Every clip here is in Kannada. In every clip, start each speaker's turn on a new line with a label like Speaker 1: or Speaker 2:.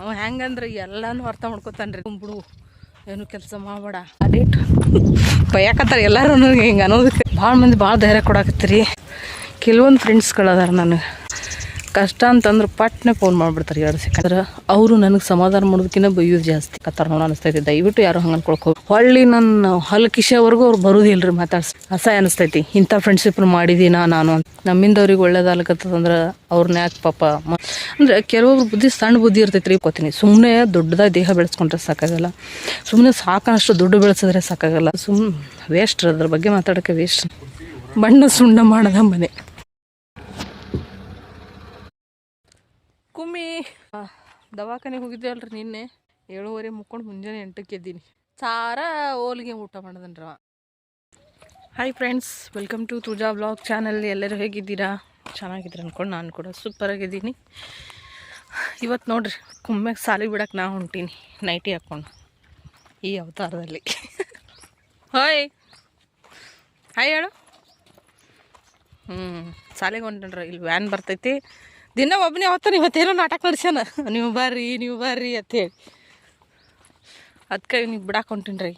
Speaker 1: ಅವ ಹೆಂಗಂದ್ರೆ ಎಲ್ಲಾನು ಅರ್ಥ ಮಾಡ್ಕೊತಾನ್ರಿ. ಬಿಡು, ಏನು ಕೆಲಸ ಮಾಡಬೇಡ. ಅದೇಟ್ ಬೈಯಾಕತ್ತಾರ ಎಲ್ಲರೂ ಹಿಂಗೆ ಅನ್ನೋದಕ್ಕೆ. ಭಾಳ ಮಂದಿ ಭಾಳ ಧೈರ್ಯ ಕೊಡಾಕತ್ತೀರಿ. ಕೆಲವೊಂದು ಫ್ರೆಂಡ್ಸ್ಗಳದಾರ ನನಗೆ. ಕಷ್ಟ ಅಂತಂದ್ರೆ ಪಟ್ನೆ ಫೋನ್ ಮಾಡ್ಬಿಡ್ತಾರೆ ಎರಡು ಸೆಕೆಂಡ್ ಅವರು ನನಗೆ ಸಮಾಧಾನ ಮಾಡೋದಕ್ಕಿಂತ ಬೈಯೋದು ಜಾಸ್ತಿ. ಕತ್ತಾರ ನೋಡ ಅನಿಸ್ತೈತಿ. ದಯವಿಟ್ಟು ಯಾರು ಹಂಗೆ ಅನ್ಕೊಳ್ಕೋ ಹೊಳ್ಳಿ ನನ್ನ ಹಲ್ಕಿಶೆವರೆಗೂ ಅವ್ರು ಬರೋದಿಲ್ಲರಿ ಮಾತಾಡ್ಸಿ ಅಸಹ್ಯ ಅನಿಸ್ತೈತಿ. ಇಂಥ ಫ್ರೆಂಡ್ಶಿಪ್ ಮಾಡಿದೀನ ನಾನು ನಮ್ಮಿಂದ ಅವ್ರಿಗೆ ಒಳ್ಳೇದಾಗ್ಲಕತ್ತದಂದ್ರೆ ಅವ್ರನ್ನ ಯಾಕೆ ಪಾಪ ಅಂದರೆ ಕೆಲವೊಬ್ರು ಬುದ್ಧಿ ಸಣ್ಣ ಬುದ್ಧಿ ಇರ್ತೈತಿ ರೀ ಕೊತೀನಿ ಸುಮ್ಮನೆ ದೊಡ್ಡದಾಗಿ ದೇಹ ಬೆಳೆಸ್ಕೊಂಡ್ರೆ ಸಾಕಾಗಲ್ಲ. ಸುಮ್ಮನೆ ಸಾಕಷ್ಟು ದುಡ್ಡು ಬೆಳೆಸಿದ್ರೆ ಸಾಕಾಗಲ್ಲ. ಸುಮ್ಮನೆ ವೇಸ್ಟ್ ಅದ್ರ ಬಗ್ಗೆ ಮಾತಾಡೋಕ್ಕೆ ವೇಸ್ಟ್ ಬಣ್ಣ ಸುಣ್ಣ ಮಾಡದ ಮನೆ. ಕುಮ್ಮಿ. ದವಾಖಾನೆಗೆ ಹೋಗಿದ್ದೆ ಅಲ್ರಿ ನಿನ್ನೆ. ಏಳುವರೆ ಮುಕ್ಕೊಂಡು ಮುಂಜಾನೆ ಎಂಟಕ್ಕೆ ಎದ್ದೀನಿ. ಸಾರ ಓಲ್ಗೆ ಊಟ ಮಾಡಿದನ್ರ. Hi friends welcome to Tuja blog channel ಎಲ್ಲರೂ ಹೇಗಿದ್ದೀರಾ? ಚೆನ್ನಾಗಿದ್ರೆ ಅಂದ್ಕೊಂಡು ನಾನು ಕೂಡ ಸೂಪರ್ ಆಗಿದ್ದೀನಿ ಇವತ್ತು ನೋಡ್ರಿ, ಕುಮ್ಮೆ ಸಾಲಿ ಬಿಡಕ್ಕೆ ನಾ ಹೊಂಟೀನಿ. ನೈಟಿ ಹಾಕ್ಕೊಂಡು ಈ ಅವತಾರದಲ್ಲಿ. ಹಾಯ್ ಹಾಯ್ ಹೇಳು. ಹ್ಞೂ ಸಾಲಿಗೆ ಹೊಂಟನ್ರ, ಇಲ್ಲಿ ವ್ಯಾನ್ ಬರ್ತೈತಿ. ದಿನ ಒಬ್ಬನೇ ಅವತ್ತಾನ ಇವತ್ತೇನೋ ನಾಟಕ ನಡ್ಸ್ಯಾನ. ನೀವು ಬರ್ರಿ ನೀವು ಬರ್ರಿ ಅಂತೇಳಿ ಅದಕ್ಕೆ ನೀವು ಬಿಡಕ್ಕೆ ಹೊಂಟೀನಿ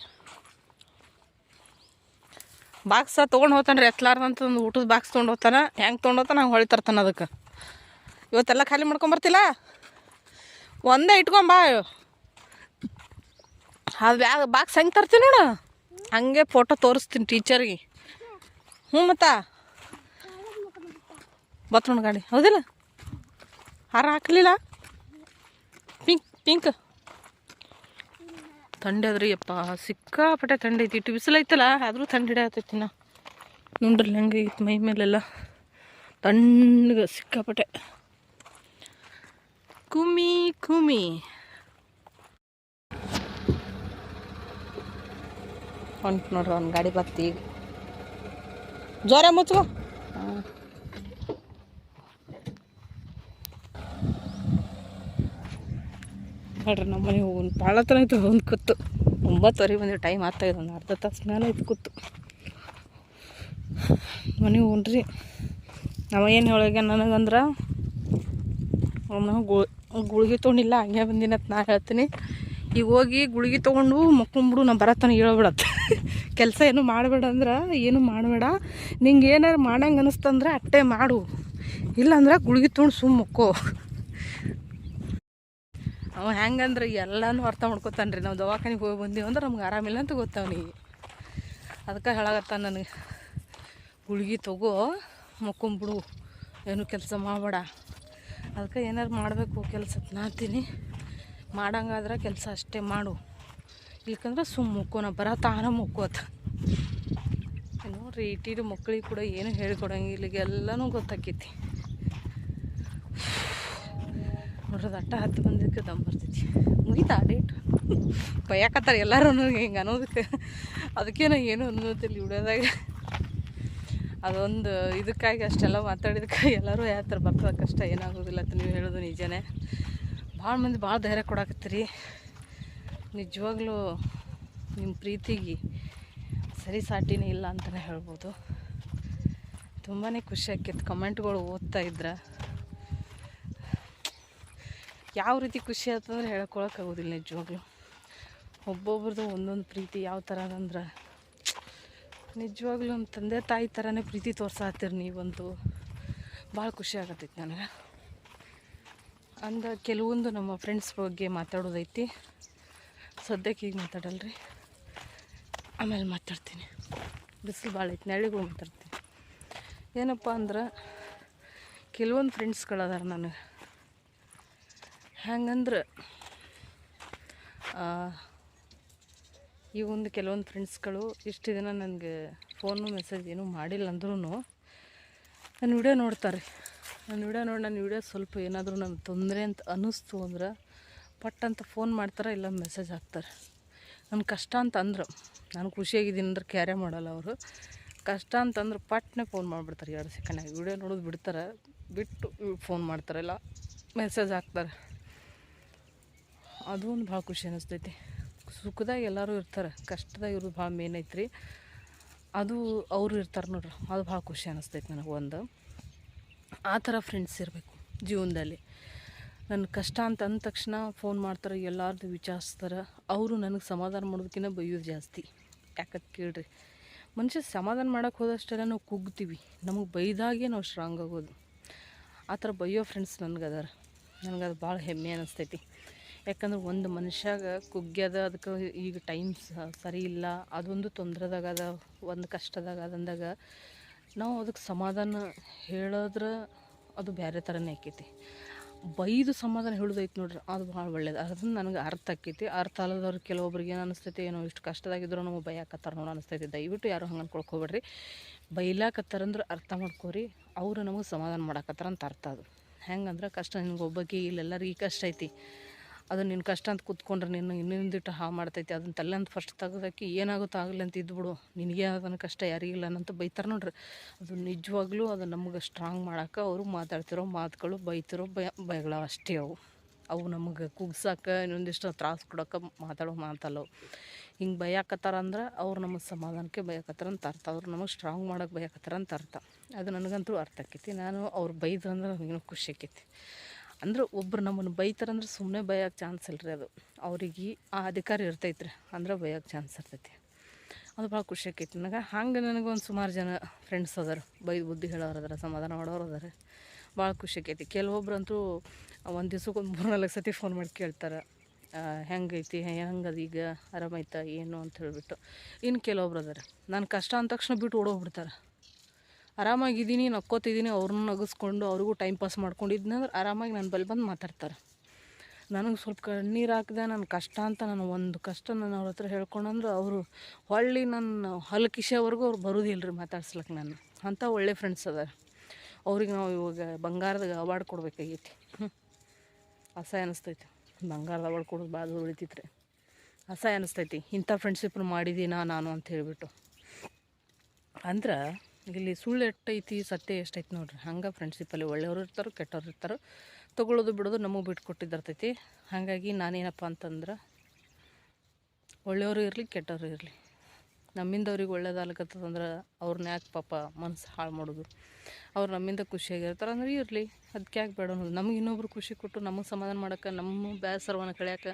Speaker 1: ಬಾಕ್ಸ ತೊಗೊಂಡು ಹೋಗ್ತಾನೆ ರೀ ಎತ್ಲಾರ್ದಂತ ಒಂದು ಊಟದ ಬಾಕ್ಸ್ ತೊಗೊಂಡು ಹೋಗ್ತಾನೆ. ಹೆಂಗೆ ತೊಗೊಂಡು ಹೋಗ್ತಾನೆ, ಹಂಗೆ ಹೊಳಿ ತರ್ತಾನೆ ಅದಕ್ಕೆ. ಇವತ್ತೆಲ್ಲ ಖಾಲಿ ಮಾಡ್ಕೊಂಬರ್ತಿಲ್ಲ? ಒಂದೇ ಇಟ್ಕೊಂಬಾ ಅದು ಯಾ ಬಾಕ್ಸ್ ಹೆಂಗೆ ತರ್ತೀನಿ ನೋಡು? ಹಂಗೆ ಫೋಟೋ ತೋರಿಸ್ತೀನಿ ಟೀಚರ್ಗೆ. ಹ್ಞೂ ಮತ್ತ? ಬತ್ ನೋಡಿ ಗಾಡಿ. ಹೌದಿಲ್ಲ? ಹಾರ ಹಾಕ್ಲಿಲ್ಲ ಪಿಂಕ್ ಪಿಂಕ್. ಥಂಡಿ ಯಪ್ಪ, ಸಿಕ್ಕಾಪಟ್ಟೆ ಥಂಡಿ ಐತಿ. ಇಟ್ಟು ಬಿಸಿಲು ಐತಲ್ಲ ಆದರೂ ಥಂಡಿ ಹಿಡಿಯತೈತಿ ನಾ ನೋಡ್ರಿ ಹೆಂಗೆ ಐತಿ ಮೈ ಮೇಲೆಲ್ಲ. ತಣ್ಣಗೆ ಸಿಕ್ಕಾಪಟ್ಟೆ. ಕುಮಿ ಕುಮಿ. ಹೊಂಟು ನೋಡ್ರಿ, ಒಂದು ಗಾಡಿ ಬತ್ತಿ ಜ್ವರ ಮುಚ್ಕೋ. ಹಾಂ. ನೋಡ್ರಿ ನಮ್ಮ ಮನೆ ಹೋಗೋಣ ಭಾಳ ಹತ್ರ ಆಯ್ತು ಒಂದು ಕೂತು ಒಂಬತ್ತುವರೆ ಬಂದಿವಿ ಟೈಮ್ ಆಗ್ತಾ ಇದೆ, ಒಂದು ಅರ್ಧ ತಾಸು ಮೇಲೆ ಆಯ್ತು ಕೂತು ಮನೆ ಹೋಗ್ರಿ ನಾವು ಏನು ಹೇಳೋಗ ನನಗಂದ್ರೆ, ಅವನು ಗುಳಿಗೆ ತೊಗೊಂಡಿಲ್ಲ, ಹಂಗೆ ಅಂತ ನಾ ಹೇಳ್ತೀನಿ. ಈಗ ಹೋಗಿ ಗುಳಿಗೆ ತೊಗೊಂಡು ಮಕ್ಕೊಂಬಿಡು ನಾನು ಬರತ್ತಾನ ಹೇಳ್ಬಿಡತ್ತೆ ಕೆಲಸ ಏನು ಮಾಡಬೇಡ ಅಂದ್ರೆ, ಏನು ಮಾಡಬೇಡ. ನಿಂಗೆ ಏನಾರು ಮಾಡಂಗೆ ಅನಿಸ್ತಂದ್ರೆ ಅಟ್ಟೆ ಮಾಡು. ಇಲ್ಲಾಂದ್ರೆ ಗುಳಿಗೆ ತೊಗೊಂಡು ಸುಮ್ಮ ಮಕ್ಕೋ. ಅವ ಹೆಂಗಂದ್ರೆ ಎಲ್ಲನೂ ಅರ್ಥ ಮಾಡ್ಕೊತಾನೆ ರೀ ನಾವು ದವಾಖಾನಿಗೆ ಹೋಗಿ ಬಂದೀವಿ ಅಂದ್ರೆ ನಮ್ಗೆ ಆರಾಮಿಲ್ಲ ಅಂತ ಗೊತ್ತವನಿಗೆ ಅದಕ್ಕೆ ಹೇಳಾಗತ್ತ ನನಗೆ, ಗುಳ್ಗಿ ತಗೋ ಮಕ್ಕೊಂಬಿಡು ಏನು ಕೆಲಸ ಮಾಡಬೇಡ. ಅದಕ್ಕೆ ಏನಾರು ಮಾಡಬೇಕು ಕೆಲಸ ನಾತೀನಿ ಮಾಡಂಗಾದ್ರೆ ಕೆಲಸ ಅಷ್ಟೇ ಮಾಡು. ಇಲ್ಕಂದ್ರೆ ಸುಮ್ಮ ಮುಕ್ಕೋನ, ಬರ ತಾನ ಮುಕ್ಕೋತ. ನೋಡ್ರಿ ಇಟ್ಟಿರು ಮಕ್ಳಿಗೆ ಕೂಡ ಏನು ಹೇಳ್ಕೊಡಂಗಿಲ್ಲ ಎಲ್ಲನೂ ಗೊತ್ತಾಕೈತಿ. ನೋಡ್ರಿ ಅಟ್ಟ ಹತ್ತು ಬಂದಿದ್ದಕ್ಕೆ ದಮ್ ಬರ್ತೈತಿ ಮುಗಿತಾ ಡೇಟ್ ಬಯಕತ್ತಾರೆ ಎಲ್ಲರೂ ಹಿಂಗೆ ಅನ್ನೋದಕ್ಕೆ. ಅದಕ್ಕೆ ನಾ ಏನು ಅನ್ನೋದಿಲ್ಲ ವಿಡಿಯೋದಾಗ. ಅದೊಂದು ಇದಕ್ಕಾಗಿ ಅಷ್ಟೆಲ್ಲ ಮಾತಾಡಿದಕ್ಕೆ ಎಲ್ಲರೂ ಹೇಳ್ತಾರೆ ಬರ್ತದ ಕಷ್ಟ ಏನಾಗೋದಿಲ್ಲ ಅಂತ ನೀವು ಹೇಳೋದು ನಿಜನೇ. ಭಾಳ ಮಂದಿ ಭಾಳ ಧೈರ್ಯ ಕೊಡಾಕತ್ತೀರಿ. ನಿಜವಾಗ್ಲೂ ನಿಮ್ಮ ಪ್ರೀತಿಗೆ ಸರಿ ಸಾಟಿನೇ ಇಲ್ಲ ಅಂತಲೇ ಹೇಳ್ಬೋದು. ತುಂಬಾ ಖುಷಿ ಆಕೈತೆ. ಕಮೆಂಟ್ಗಳು ಓದ್ತಾ ಇದ್ರೆ. ಯಾವ ರೀತಿ ಖುಷಿ ಆಯ್ತಂದ್ರೆ ಹೇಳ್ಕೊಳಕ್ಕಾಗೋದಿಲ್ಲ ನಿಜವಾಗ್ಲೂ. ಒಬ್ಬೊಬ್ರದ್ದು ಒಂದೊಂದು ಪ್ರೀತಿ ಯಾವ ಥರ ಅಂದ್ರೆ ನಿಜವಾಗ್ಲೂ ನಮ್ಮ ತಂದೆ ತಾಯಿ ಥರನೇ ಪ್ರೀತಿ ತೋರ್ಸಾತ್ತೀರಿ ನೀವಂತೂ. ಭಾಳ ಖುಷಿ ಆಗತ್ತೈತಿ ನನಗೆ. ಅಂದ ಕೆಲವೊಂದು ನಮ್ಮ ಫ್ರೆಂಡ್ಸ್ ಬಗ್ಗೆ ಮಾತಾಡೋದೈತಿ. ಸದ್ಯಕ್ಕೆ ಈಗ ಮಾತಾಡಲ್ರಿ. ಆಮೇಲೆ ಮಾತಾಡ್ತೀನಿ. ಬಿಸಿಲು ಭಾಳ ಐತಿ ನೆಳಿಗೂ ಮಾತಾಡ್ತೀನಿ. ಏನಪ್ಪ ಅಂದ್ರೆ, ಕೆಲವೊಂದು ಫ್ರೆಂಡ್ಸ್ಗಳದಾರ ನನಗೆ. ಹೆಂಗಂದ್ರೆ ಈ ಒಂದು ಕೆಲವೊಂದು ಫ್ರೆಂಡ್ಸ್ಗಳು ಇಷ್ಟು ದಿನ ನನಗೆ ಫೋನು ಮೆಸೇಜ್ ಏನೂ ಮಾಡಿಲ್ಲ ಅಂದ್ರೂ ನನ್ನ ವಿಡಿಯೋ ನೋಡ್ತಾರೆ. ನನ್ನ ವಿಡಿಯೋ ನೋಡಿ ನನ್ನ ವಿಡಿಯೋ ಸ್ವಲ್ಪ ಏನಾದರೂ ನನಗೆ ತೊಂದರೆ ಅಂತ ಅನ್ನಿಸ್ತು ಅಂದ್ರೆ ಪಟ್ ಅಂತ ಫೋನ್ ಮಾಡ್ತಾರೆ ಇಲ್ಲ ಮೆಸೇಜ್ ಹಾಕ್ತಾರೆ. ನನ್ನ ಕಷ್ಟ ಅಂತ ಅಂದ್ರೆ. ನಾನು ಖುಷಿಯಾಗಿದ್ದೀನಿ ಅಂದ್ರೆ ಕ್ಯಾರೇ ಮಾಡಲ್ಲ ಅವರು. ಕಷ್ಟ ಅಂತಂದ್ರೆ ಪಟ್ನೆ ಫೋನ್ ಮಾಡಿಬಿಡ್ತಾರೆ. ಎರಡು ಸೆಕೆಂಡಾಗಿ ವಿಡಿಯೋ ನೋಡೋದು ಬಿಡ್ತಾರೆ. ಬಿಟ್ಟು ಫೋನ್ ಮಾಡ್ತಾರೆ ಇಲ್ಲ ಮೆಸೇಜ್ ಹಾಕ್ತಾರೆ. ಅದು ಒಂದು ಭಾಳ ಖುಷಿ ಅನ್ನಿಸ್ತೈತಿ ಸುಖದಾಗ ಎಲ್ಲರೂ ಇರ್ತಾರೆ. ಕಷ್ಟದಾಗ ಇರೋದು ಭಾಳ ಮೇನ್ ಐತ್ರಿ. ಅದು ಅವರು ಇರ್ತಾರೆ ನೋಡ್ರಿ. ಅದು ಭಾಳ ಖುಷಿ ಅನ್ನಿಸ್ತೈತಿ ನನಗೆ ಒಂದು. ಆ ಥರ ಫ್ರೆಂಡ್ಸ್ ಇರಬೇಕು ಜೀವನದಲ್ಲಿ. ನನ್ನ ಕಷ್ಟ ಅಂತ ಅಂದ ತಕ್ಷಣ ಫೋನ್ ಮಾಡ್ತಾರೆ, ಎಲ್ಲಾರ್ದು ವಿಚಾರಿಸ್ತಾರೆ. ಅವರು ನನಗೆ ಸಮಾಧಾನ ಮಾಡೋದಕ್ಕಿಂತ ಬೈಯೋದು ಜಾಸ್ತಿ. ಯಾಕಂತ ಕೇಳ್ರಿ. ಮನುಷ್ಯ ಸಮಾಧಾನ ಮಾಡೋಕ್ಕೆ ಹೋದಷ್ಟೆಲ್ಲ ನಾವು ಕುಗ್ತೀವಿ. ನಮಗೆ ಬೈದಾಗೆ ನಾವು ಸ್ಟ್ರಾಂಗ್ ಆಗೋದು. ಆ ಥರ ಬೈಯೋ ಫ್ರೆಂಡ್ಸ್ ನನಗದಾರ. ನನಗದು ನನಗೆ ಅದು ಭಾಳ ಹೆಮ್ಮೆ ಅನ್ನಿಸ್ತೈತಿ ಯಾಕಂದ್ರೆ ಒಂದು ಮನುಷ್ಯಾಗ ಕುಗ್ಗ್ಯದ ಅದಕ್ಕೆ ಈಗ ಟೈಮ್ ಸರಿ ಇಲ್ಲ, ಅದೊಂದು ತೊಂದ್ರೆದಾಗ ಅದ ಒಂದು ಕಷ್ಟದಾಗ ಅದಂದಾಗ ನಾವು ಅದಕ್ಕೆ ಸಮಾಧಾನ ಹೇಳಿದ್ರೆ ಅದು ಬೇರೆ ಥರನೇ ಆಕೈತಿ. ಬೈದು ಸಮಾಧಾನ ಹೇಳೋದೈತೆ ನೋಡ್ರಿ, ಅದು ಭಾಳ ಒಳ್ಳೇದು. ಅದನ್ನು ನನಗೆ ಅರ್ಥ ಆಕೈತಿ. ಅರ್ಥ ಅಲ್ಲದವ್ರು ಕೆಲವೊಬ್ರಿಗೆ ಏನು ಅನಿಸ್ತೈತಿ, ಏನೋ ಇಷ್ಟು ಕಷ್ಟದಾಗಿದ್ರು ನಮಗೆ ಬೈಯಾಕತ್ತಾರ ನೋಡೋ ಅನಿಸ್ತೈತಿ. ದಯವಿಟ್ಟು ಯಾರು ಹಂಗೆ ಅನ್ಕೊಳ್ಕೊಬೇಡ್ರಿ. ಬೈಲಾಕತ್ತಾರಂದ್ರೆ ಅರ್ಥ ಮಾಡ್ಕೋರಿ, ಅವರು ನಮಗೆ ಸಮಾಧಾನ ಮಾಡಾಕತ್ತಾರ ಅಂತ ಅರ್ಥ ಅದು. ಹೆಂಗಂದ್ರೆ ಕಷ್ಟ ನಿಮ್ಗೆ ಒಬ್ಬಕ್ಕೆ ಇಲ್ಲೆಲ್ಲರಿಗೆ ಕಷ್ಟ ಐತಿ. ಅದು ನಿನ್ನ ಕಷ್ಟ ಅಂತ ಕೂತ್ಕೊಂಡ್ರೆ ನಿನ್ನ ಇನ್ನೊಂದಿಟ್ಟು ಹಾಳು ಮಾಡ್ತೈತಿ, ಅದನ್ನ ತಲೆ ಅಂತ ಫಸ್ಟ್ ತೆಗೆದಾಕಿ ಏನಾಗುತ್ತೋ ಆಗಲಿ ಅಂತ ಇದ್ಬಿಡು. ನಿನಗೆ ಅದನ್ನು ಕಷ್ಟ ಯಾರಿಗಿಲ್ಲ ಅಂತ ಬೈತಾರೆ ನೋಡ್ರಿ. ಅದು ನಿಜವಾಗ್ಲೂ ಅದು ನಮ್ಗೆ ಸ್ಟ್ರಾಂಗ್ ಮಾಡೋಕೆ ಅವರು ಮಾತಾಡ್ತಿರೋ ಮಾತುಗಳು ಬೈತಿರೋ ಬಯ ಬೈಗಳು ಅಷ್ಟೇ ಅವು. ಅವು ನಮಗೆ ಕುಗ್ಸಕ್ಕೆ ಇನ್ನೊಂದಿಷ್ಟು ತ್ರಾಸು ಕೊಡೋಕೆ ಮಾತಾಡೋ ಮಾತಲ್ಲವು ಹಿಂಗೆ ಬೈಯಾಕತ್ತಾರ ಅಂದ್ರೆ ಅವ್ರು ನಮಗೆ ಸಮಾಧಾನಕ್ಕೆ ಬೈಯಾಕತ್ತಾರ ಅಂತ ಅರ್ಥ. ಅವ್ರು ನಮಗೆ ಸ್ಟ್ರಾಂಗ್ ಮಾಡೋಕೆ ಬೈಯಾಕತ್ತಾರ ಅಂತ ಅರ್ಥ. ಅದು ನನಗಂತೂ ಅರ್ಥ ಆಕೈತಿ. ನಾನು ಅವ್ರು ಬೈದ್ರಂದ್ರೆ ನನಗೇನು ಖುಷಿ ಆಕೈತಿ. ಅಂದ್ರೆ ಒಬ್ರು ನಮ್ಮನ್ನು ಬೈತಾರಂದ್ರೆ ಸುಮ್ಮನೆ ಬೈಯೋಕೆ ಚಾನ್ಸ್ ಇಲ್ರಿ ಅದು. ಅವ್ರಿಗೆ ಆ ಅಧಿಕಾರ ಇರ್ತೈತ್ರಿ, ಅಂದ್ರೆ ಬೈಯೋಕೆ ಚಾನ್ಸ್ ಇರ್ತೈತಿ. ಅದು ಭಾಳ ಖುಷಿ ಆಕೈತಿ. ನನಗೆ ಹಂಗೆ ನನಗೆ ಒಂದು ಸುಮಾರು ಜನ ಫ್ರೆಂಡ್ಸ್ ಅದಾರ, ಬೈದು ಬುದ್ಧಿ ಹೇಳೋರು ಅದಾರ, ಸಮಾಧಾನ ಮಾಡೋರು ಅದಾರ. ಭಾಳ ಖುಷಿ ಆಕೈತಿ. ಕೆಲವೊಬ್ರಂತೂ ಒಂದು ದಿವ್ಸಕ್ಕೆ ಒಂದು ಮೂರು ನಾಲ್ಕು ಸತಿ ಫೋನ್ ಮಾಡಿ ಕೇಳ್ತಾರೆ ಹೆಂಗೈತಿ ಹೆಂಗದ ಈಗ ಆರಾಮೈತಾ ಏನು? ಅಂತ ಹೇಳಿಬಿಟ್ಟು. ಇನ್ನು ಕೆಲವೊಬ್ರು ಅದಾರ. ನಾನು ಕಷ್ಟ ಅಂದ ತಕ್ಷಣ ಬಿಟ್ಟು ಓಡೋಗ್ಬಿಡ್ತಾರೆ. ಆರಾಮಾಗಿದ್ದೀನಿ, ನಕ್ಕೋತಿದ್ದೀನಿ, ಅವ್ರನ್ನ ನಗಿಸ್ಕೊಂಡು ಅವ್ರಿಗೂ ಟೈಮ್ ಪಾಸ್ ಮಾಡ್ಕೊಂಡಿದ್ನಂದ್ರೆ ಆರಾಮಾಗಿ ನನ್ನ ಬಳಿ ಬಂದು ಮಾತಾಡ್ತಾರೆ. ನನಗೆ ಸ್ವಲ್ಪ ಕಣ್ಣೀರು ಹಾಕಿದೆ ನನ್ನ ಕಷ್ಟ ಅಂತ ನಾನು ಒಂದು ಕಷ್ಟ ನಾನು ಅವ್ರ ಹತ್ರ ಹೇಳ್ಕೊಂಡಂದ್ರೆ ಅವರು ಹೊಳ್ಳಿ ನನ್ನ ಹಲ್ಲು ಕಿಶೆವರೆಗೂ ಅವ್ರು ಬರೋದಿಲ್ಲ ರೀ ಮಾತಾಡ್ಸ್ಲಕ್ಕೆ ನಾನು. ಅಂಥ ಒಳ್ಳೆ ಫ್ರೆಂಡ್ಸ್ ಅದಾರ. ಅವ್ರಿಗೆ ನಾವು ಇವಾಗ ಬಂಗಾರದ ಅವಾರ್ಡ್ ಕೊಡಬೇಕಾಗೈತಿ. ಅಸಹ್ಯ ಅನಿಸ್ತೈತಿ. ಬಂಗಾರದ ಅವಾರ್ಡ್ ಕೊಡೋದು ಭಾಳ ಉಳಿತೈತ್ರಿ. ಅಸಹ್ಯ ಅನಿಸ್ತೈತಿ. ಇಂಥ ಫ್ರೆಂಡ್ಶಿಪ್ನ ಮಾಡಿದ್ದೀನಾ ನಾನು ಅಂತ ಹೇಳಿಬಿಟ್ಟು. ಅಂದ್ರೆ ಇಲ್ಲಿ ಸುಳ್ಳು ಎಷ್ಟೈತಿ, ಸತ್ಯ ಎಷ್ಟೈತಿ ನೋಡ್ರಿ. ಹಂಗೆ ಫ್ರೆಂಡ್ಶಿಪ್ಪಲ್ಲಿ ಒಳ್ಳೆಯವರು ಇರ್ತಾರೆ, ಕೆಟ್ಟವ್ರು ಇರ್ತಾರೆ. ತೊಗೊಳ್ಳೋದು ಬಿಡೋದು ನಮಗೆ ಬಿಟ್ಟು ಕೊಟ್ಟಿದ್ದಿರ್ತೈತಿ ಹಾಗಾಗಿ ನಾನೇನಪ್ಪ ಅಂತಂದ್ರೆ, ಒಳ್ಳೆಯವರು ಇರಲಿ, ಕೆಟ್ಟವರು ಇರಲಿ. ನಮ್ಮಿಂದ ಅವ್ರಿಗೆ ಒಳ್ಳೇದಾಗತ್ತಂದ್ರೆ ಅವ್ರನ್ನ ಯಾಕೆ ಪಾಪ ಮನಸ್ಸು ಹಾಳು ಮಾಡೋದು. ಅವ್ರು ನಮ್ಮಿಂದ ಖುಷಿಯಾಗಿರ್ತಾರೆ ಅಂದ್ರೆ ಇರಲಿ. ಅದಕ್ಕೆ ಯಾಕೆ ಬೇಡ ಅನ್ನೋದು. ನಮ್ಗೆ ಇನ್ನೊಬ್ರು ಖುಷಿ ಕೊಟ್ಟು ನಮಗೆ ಸಮಾಧಾನ ಮಾಡೋಕೆ ನಮ್ಮ ಬೇಸರವನ್ನು ಕಳೆಯೋಕೆ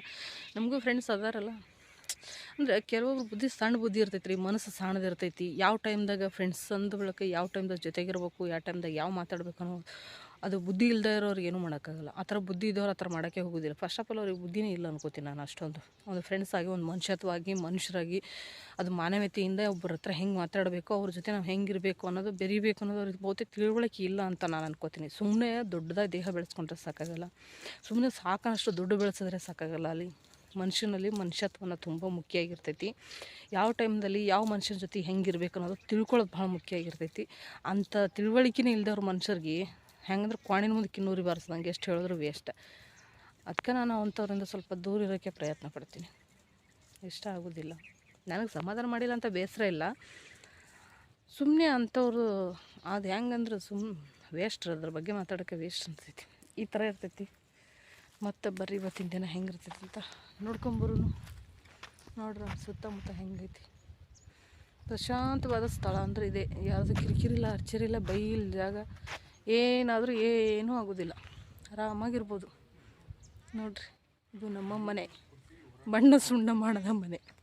Speaker 1: ನಮಗೂ ಫ್ರೆಂಡ್ಸ್ ಅದಾರಲ್ಲ. ಅಂದರೆ ಕೆಲವೊಬ್ರು ಬುದ್ಧಿ ಸಣ್ಣ ಬುದ್ಧಿ ಇರ್ತೈತಿ ರೀ ಮನಸ್ಸು ಸಣ್ಣದಿರ್ತೈತಿ ಯಾವ ಟೈಮ್ದಾಗ ಫ್ರೆಂಡ್ಸ್ ಅಂದ ಬಳಕೆ ಯಾವ ಟೈಮ್ದಾಗ ಜೊತೆಗಿರ್ಬೇಕು, ಯಾವ ಟೈಮ್ದಾಗ ಯಾವ ಮಾತಾಡ್ಬೇಕು ಅನ್ನೋ ಅದು ಬುದ್ಧಿ ಇಲ್ಲದೆ ಇರೋರಿಗೆ ಏನೂ ಮಾಡೋಕ್ಕಾಗಲ್ಲ. ಆ ಥರ ಬುದ್ಧಿ ಇದ್ದವ್ರು ಆ ಥರ ಮಾಡೋಕ್ಕೆ ಹೋಗೋದಿಲ್ಲ. ಫಸ್ಟ್ ಆಫ್ ಆಲ್ ಅವ್ರಿಗೆ ಬುದ್ಧಿನೇ ಇಲ್ಲ ಅನ್ಕೋತೀನಿ ನಾನು ಅಷ್ಟೊಂದು. ಒಂದು ಫ್ರೆಂಡ್ಸ್ ಆಗಿ, ಒಂದು ಮನುಷ್ಯತ್ವವಾಗಿ, ಮನುಷ್ಯರಾಗಿ, ಅದು ಮಾನವೀಯತೆಯಿಂದ ಒಬ್ಬರ ಹತ್ರ ಹೆಂಗೆ ಮಾತಾಡಬೇಕು, ಅವ್ರ ಜೊತೆ ನಾವು ಹೆಂಗಿರಬೇಕು ಅನ್ನೋದು ಬೆರಿಬೇಕು ಅನ್ನೋದು ಅವ್ರಿಗೆ ಬಹುತೇಕ ತಿಳುವಳಿಕೆ ಇಲ್ಲ ಅಂತ ನಾನು ಅನ್ಕೋತೀನಿ. ಸುಮ್ಮನೆ ದೊಡ್ಡದಾಗಿ ದೇಹ ಬೆಳೆಸ್ಕೊಂಡ್ರೆ ಸಾಕಾಗಲ್ಲ. ಸುಮ್ಮನೆ ಸಾಕಷ್ಟು ದುಡ್ಡು ಬೆಳೆಸಿದ್ರೆ ಸಾಕಾಗಲ್ಲ ಅಲ್ಲಿ. ಮನುಷ್ಯನಲ್ಲಿ ಮನುಷ್ಯತ್ವನ ತುಂಬ ಮುಖ್ಯ ಆಗಿರ್ತೈತಿ. ಯಾವ ಟೈಮ್ದಲ್ಲಿ ಯಾವ ಮನುಷ್ಯನ ಜೊತೆ ಹೆಂಗಿರ್ಬೇಕು ಅನ್ನೋದು ತಿಳ್ಕೊಳ್ಳೋದು ಭಾಳ ಮುಖ್ಯ ಆಗಿರ್ತೈತಿ. ಅಂಥ ತಿಳುವಳಿಕೆನೇ ಇಲ್ದವ್ರ ಮನುಷ್ಯರಿಗೆ ಹೆಂಗಂದ್ರೆ ಕ್ವಾಣಿನ ಮುಂದೆ ಕಿನ್ನೂರಿ ಬಾರಿಸ್ದಂಗೆ ಎಷ್ಟು ಹೇಳಿದ್ರು ವೇಸ್ಟ್ ಅದಕ್ಕೆ ನಾನು ಅಂಥವ್ರಿಂದ ಸ್ವಲ್ಪ ದೂರ ಇರೋಕ್ಕೆ ಪ್ರಯತ್ನ ಪಡ್ತೀನಿ. ಇಷ್ಟ ಆಗೋದಿಲ್ಲ. ನನಗೆ ಸಮಾಧಾನ ಮಾಡಿಲ್ಲ ಅಂತ ಬೇಸರ ಇಲ್ಲ. ಸುಮ್ಮನೆ ಅಂಥವ್ರು ಅದು ಹೆಂಗಂದ್ರೆ ಸುಮ್ ವೇಸ್ಟ್ ಅದ್ರ ಬಗ್ಗೆ ಮಾತಾಡೋಕ್ಕೆ ವೇಸ್ಟ್ ಅನ್ಸೈತಿ. ಈ ಥರ ಇರ್ತೈತಿ. ಮತ್ತು ಬರ್ರಿ ಇವತ್ತಿನ ದಿನ ಹೆಂಗಿರ್ತೈತಿ ಅಂತ ನೋಡ್ಕೊಂಬರು ನೋಡ್ರಿ ಸುತ್ತಮುತ್ತ ಹೆಂಗೈತಿ. ಪ್ರಶಾಂತವಾದ ಸ್ಥಳ ಅಂದ್ರೆ ಇದೆ. ಯಾವುದು ಕಿರಿಕಿರಿಲ್ಲ ಅರ್ಚರಿಲ್ಲ ಬೈಲ್ ಜಾಗ. ಏನಾದರೂ ಏನೂ ಆಗೋದಿಲ್ಲ. ಆರಾಮಾಗಿರ್ಬೋದು. ನೋಡ್ರಿ, ಇದು ನಮ್ಮ ಮನೆ. ಬಣ್ಣ ಸುಣ್ಣ ಮಾಡದ ಮನೆ.